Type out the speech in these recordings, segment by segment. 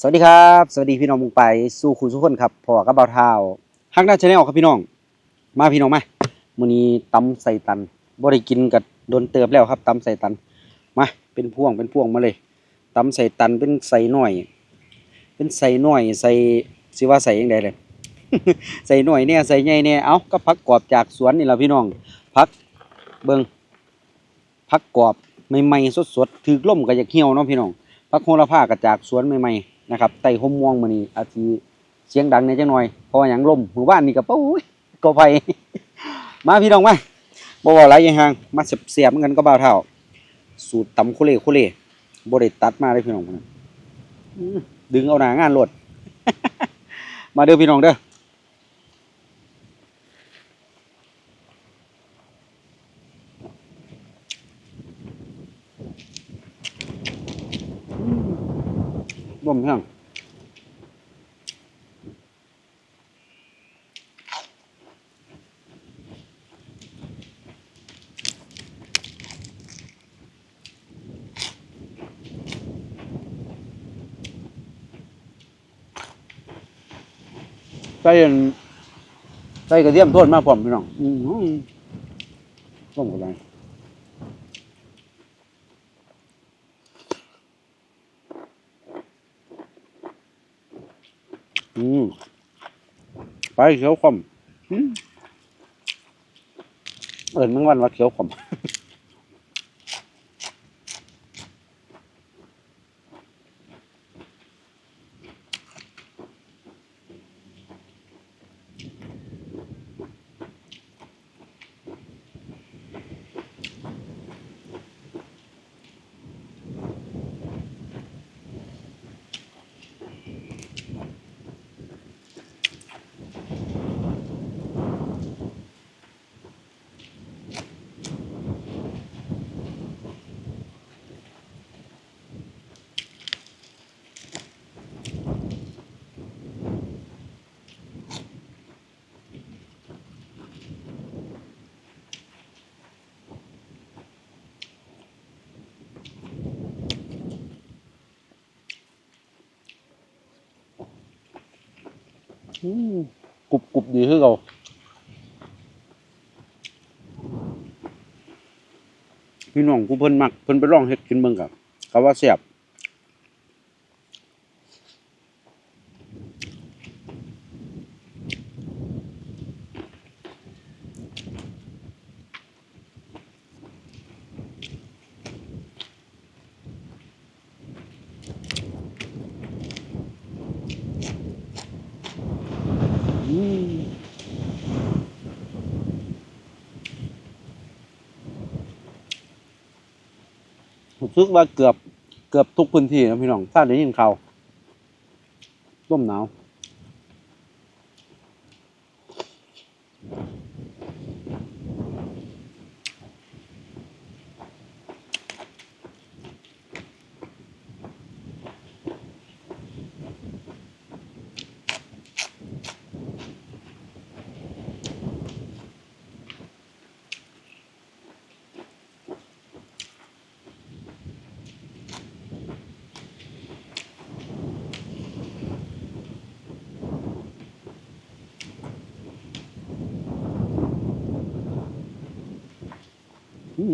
สวัสดีครับ สวัสดีพี่น้องมุงไปสู่คุณทุกคนครับพอกับเบาเท้าฮักด้าชาแนลครับพี่น้อง มาพี่น้องมามื้อนี้ตำใส่ตันบ่ได้กินกับโดนเติบแล้วครับตำใส่ตันมาเป็นพ่วงเป็นพ่วงมาเลยตำใส่ตันเป็นใส่หน่อย เป็นใส่หน่อยใส่สิว่าใส่ยังไงเลยใส่หน่อยเนี่ยใส่ใหญ่เนี่ยเอ้าก็พักกรอบจากสวนนี่ล่ะพี่น้องพักเบิ่งพักกรอบใหม่ๆสดๆถือล่มก็อยากเหี่ยวเนาะพี่น้องพักโหระพากระจากสวนใหม่ๆ นะครับไต่ห่มม่วงมานี่อาทิเสียงดังในจังหน่อยเพราะว่างลมหมู่บ้านนี่ก็ปุ้ยก็ไปมาพี่น้องมาบ่เว้าหลายอย่างห่างมาเสียบเหมือนกันก็บ่าวเท่า สูตรตำโคเล่คุเล่บริตัดมาได้พี่น้องพุ่นน่ะอื้อดึงเอาหน้างานโลดมาเด้อพี่น้องเด้อ บ่มแห้งใส่อันใส่กระเทียมโทนมาพร้อมพี่น้องอือต้มกันไป อืมไปเขียวขมอืมเอิญมึงวันว่าเขียวขม กรุบกรุบดีคือเราพี่น้องกูเพิ่นมักเพิ่นไปลองเฮ็ดกินเบิ่งกับก็ว่าเสียบอืม ผมซึกว่าเกือบเกือบทุกพื้นที่นะพี่น้องถ้าได้ยินข่าวร่มหนาว สด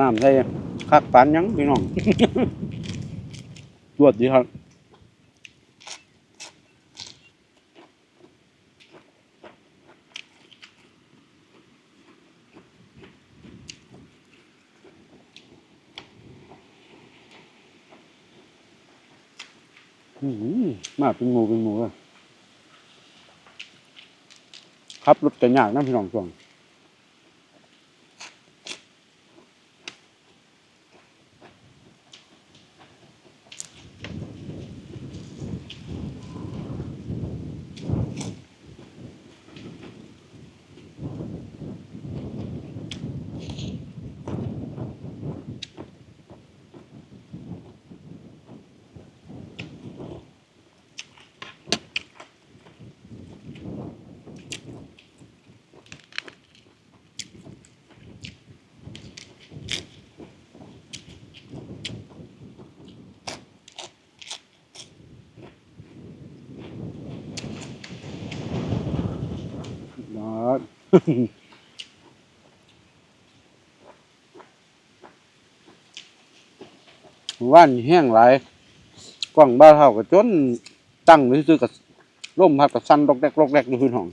น้ำใส่คักปานยังพี่น้องจวดดีครับ มาเป็นหมูเป็นหมูเลยขับรถจะยากนะพี่น้องส่วน ว่านแห้งหลายกว้างบ้าเท่ากับจนตั้งหรือซื้อกับร่มพัดกับสั้นรกแรกรกแรกดูพื้นห้อง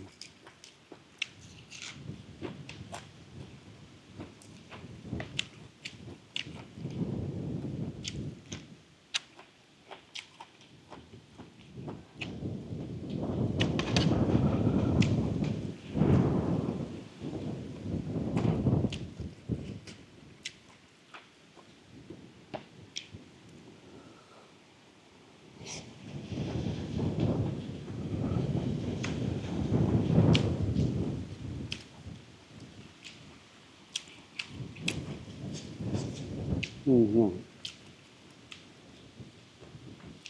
อืมห่วง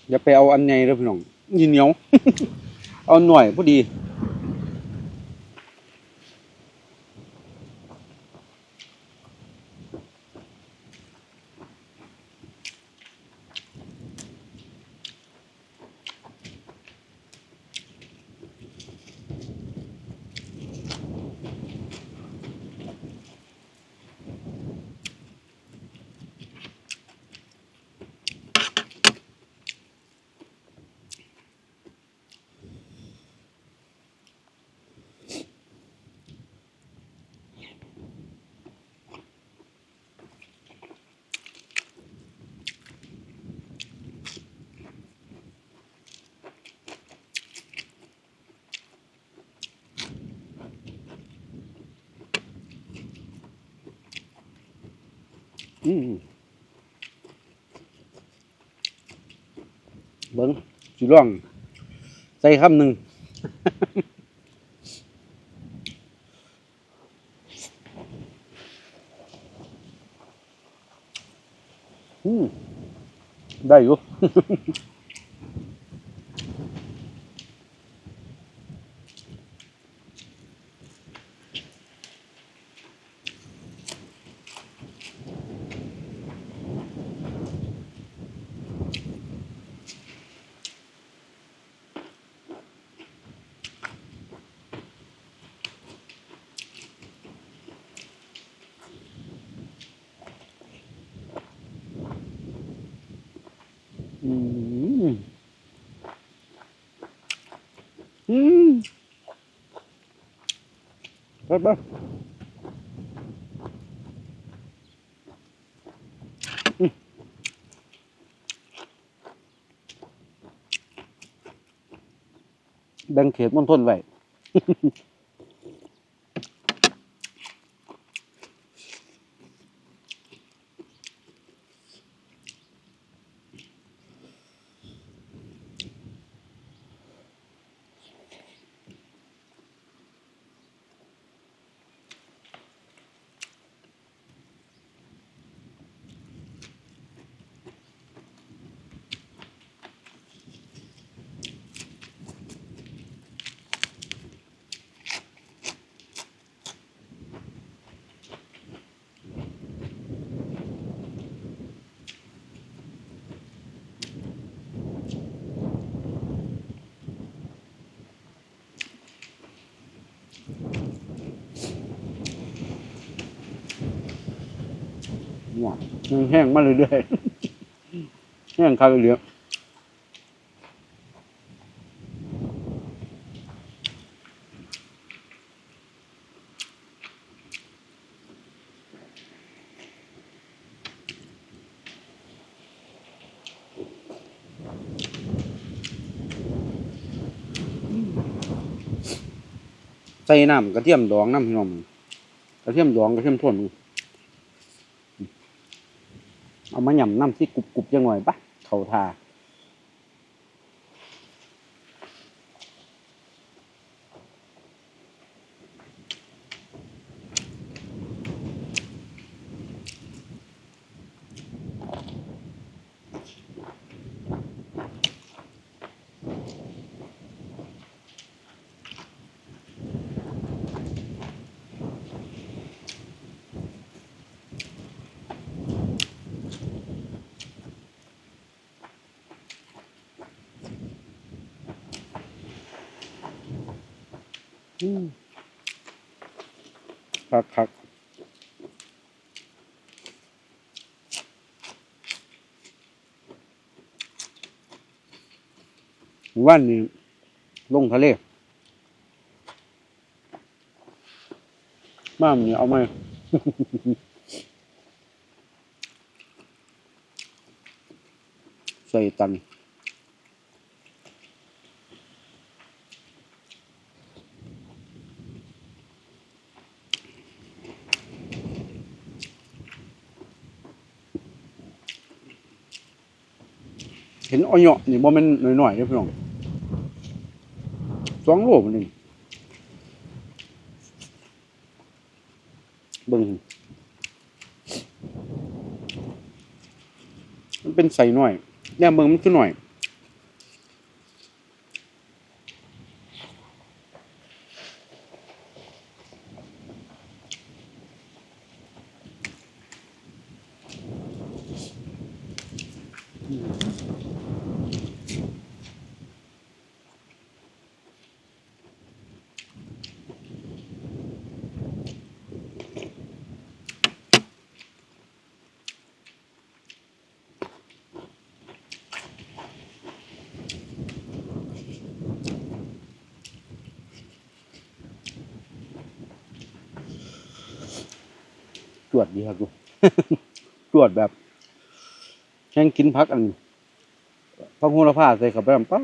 อย่าไปเอาอันใหญ่เลยพี่น้องยีเหนียว เอาหน่อยพอดี อืมเบิ้งสิร่อง ใส่คำหนึ่งอืมได้อยู่ อืมอืม ไปไปแบ่งเขตมณฑลไว้ ว้าแห้งมาเรื่อยๆแห้งคาเรื่อใส่น้ำกระเทียมดองน้ำพี่น้องกระเทียมดองกระเทียมท่วน เอามาหย่ำน้ำที่กรุบๆยังหน่อยปะเขาทา คักคักหมู่บ้านนี้ลงทะเลบ้านนี้เอาไหมใส่ตัน ห็นอ้อยเหาะนี่บ่แม่นน้อยๆเด้อพี่น้องสองโลมันนี่เบิ่งมันเป็นใส่น้อยแย่เบิ่งมันคือน้อย จวดดีครับดูจวดแบบแข่งกินพักอันพักโหระพาใส่ขับไปลำปั๊บ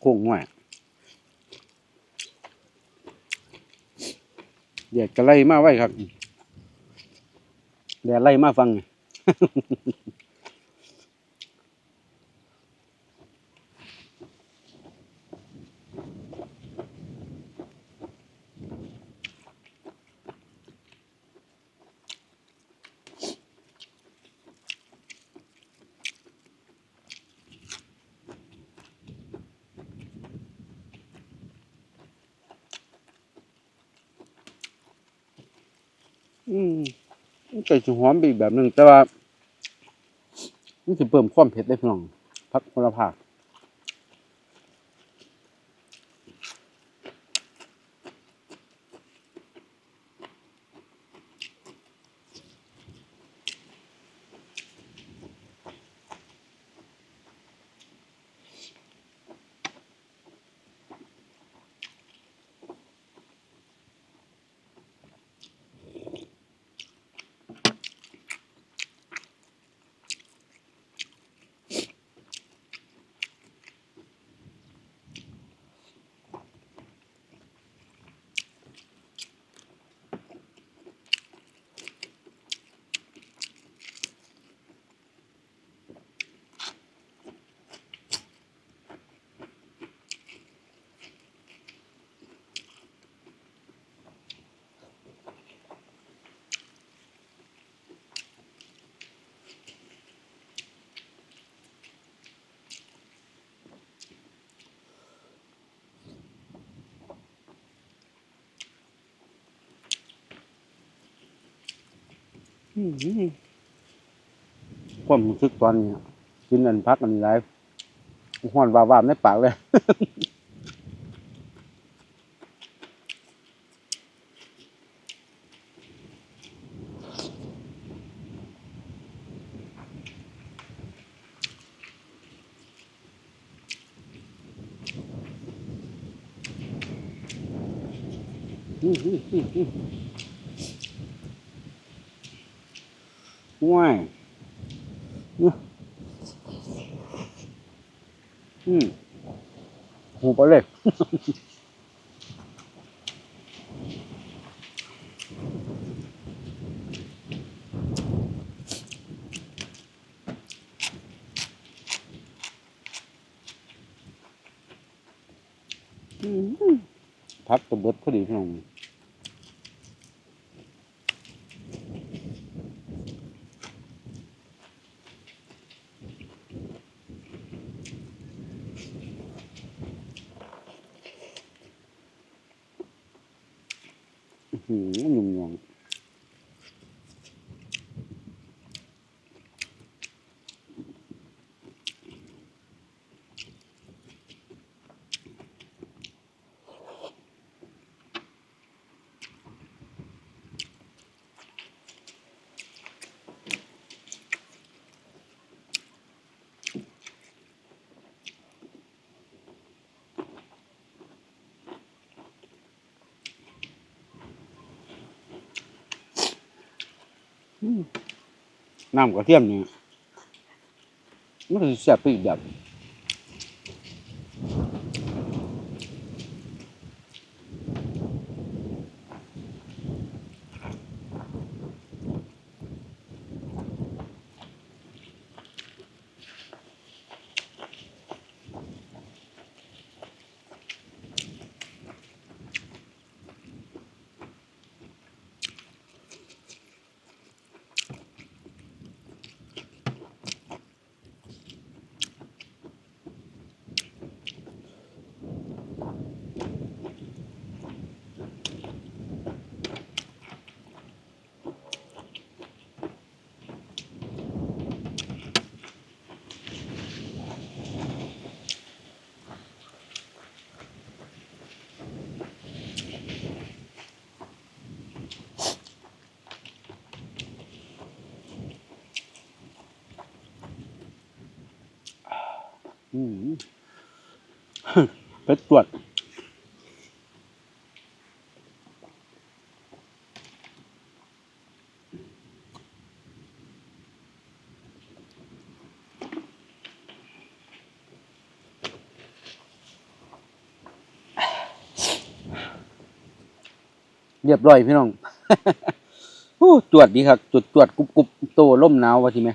โค้งหน่อยเดี๋ยวจะไล่มาไว้ครับเดี๋ยวไล่มาฟัง อืมมันก็จะหอมไปอีกแบบหนึ่งแต่ว่ามันจะเพิ่มความเผ็ดได้พี่น้องพักคนละภา ความรู้สึกตอนนี้อะกินอันพักอันไรห้อนวาวามในปากเลยอื้อหือหือ หือว้ายอื้ออืมหูไปเลยอืมพักตัวเบิดพอดีพี่น้อง อื้อหื น้ำกระเทียมนี่มันจะแซ่บไปอีกแบบ เป็ดตรวจเรียบร้อยพี่น้องตรวจดีครับตรวจตรวจกรุบกรุบโตล่มหนาววะทีไหม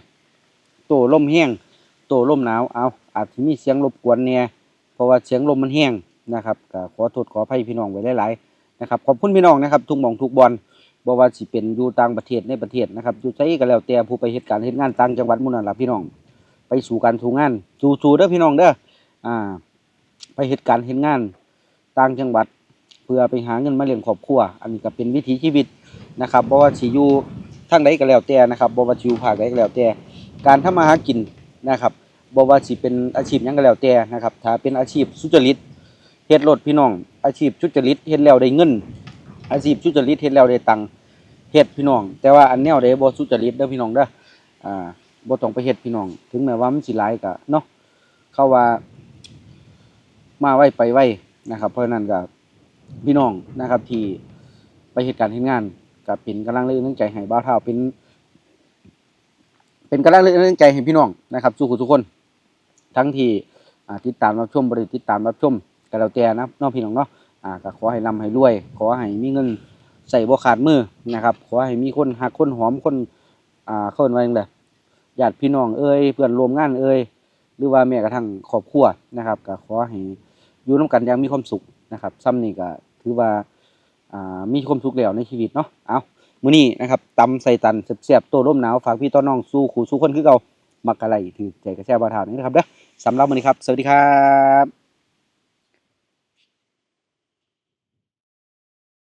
โตล่มแห้ง โตล่มหนาวเอาอาจจะมีเสียงรบกวนเนี่ยเพราะว่าเสียงลมมันแห้งนะครับก็ขอโทษขออภัยพี่น้องไว้หลายๆนะครับขอบคุณพี่น้องนะครับทุกหม่องทุกบอลบ่ว่าสิเป็นอยู่ต่างประเทศในประเทศนะครับอยู่ไสก็แล้วแต่ผู้ไปเหตุการณ์เหตุงานต่างจังหวัดมุ่นนั่นล่ะพี่น้อง ไปสู่การสู่งานสู่ๆเด้อพี่น้องเด้ออ่า ไปเหตุการณ์เหตุงานต่างจังหวัด เพื่อไปหาเงินมาเลี้ยงครอบครัว อันนี้ก็เป็นวิถีชีวิตนะครับบ่ว่าสิอยู่ทางใดก็แล้วแต่นะครับบ่ว่าสิอยู่ภาคใดก็แล้วแต่การทำมาหากิน นะครับบ่ว่าสิเป็นอาชีพยังก็แล้วแต่นะครับ ถ้าเป็นอาชีพสุจริตเฮ็ดรถพี่น้อง อาชีพสุจริตเฮ็ดแล้วได้เงิน อาชีพสุจริตเฮ็ดแล้วได้ตังค์เฮ็ดพี่น้อง แต่ว่าอันแนวใดบ่สุจริตเด้อพี่น้องเด้ออ่าบ่ต้องไปเฮ็ดพี่น้อง ถึงแม้ว่ามันสิหลายก็เนาะเขาว่า มาไวไปไวนะครับ เพราะฉะนั้นก็พี่น้องนะครับที่ไปเหตุการณ์เฮ็ดงานก็เป็นกำลังแรงใจให้บ่าวเฒ่าเป็น เป็นกำลังแรงใจให้พี่น้องนะครับสู้ทุกคน ทั้งที่ติดตามรับชมบริติดตามรับชมก็แล้วแต่นะน้องพี่น้องเนาะอ่าก็ขอให้ร่ำให้รวย ขอให้มีเงินใส่บ่ขาดมือนะครับ ขอให้มีคนหักคนหอมคนอ่าเข้ามาจังไดญาติพี่น้องเอ้ยเพื่อนร่วมงานเอ้ยหรือว่าแม้กระทั่งครอบครัวนะครับก็ขอให้อยู่ร่วมกันอย่างมีความสุขนะครับซ้ำนี่ก็ถือว่าอ่ามีความสุขแล้วในชีวิตเนาะเอา มื้อนี้นะครับตำใส่ตันเสียบตัวร่มหนาวฝากพี่ต้อนน้องสู้ขู่สู้คนคือเก่ามักอะไรถือใจกระแช่บาทานนี้นะครับเด้อสำหรับมื้อนี้ครับ สวัสดีครับ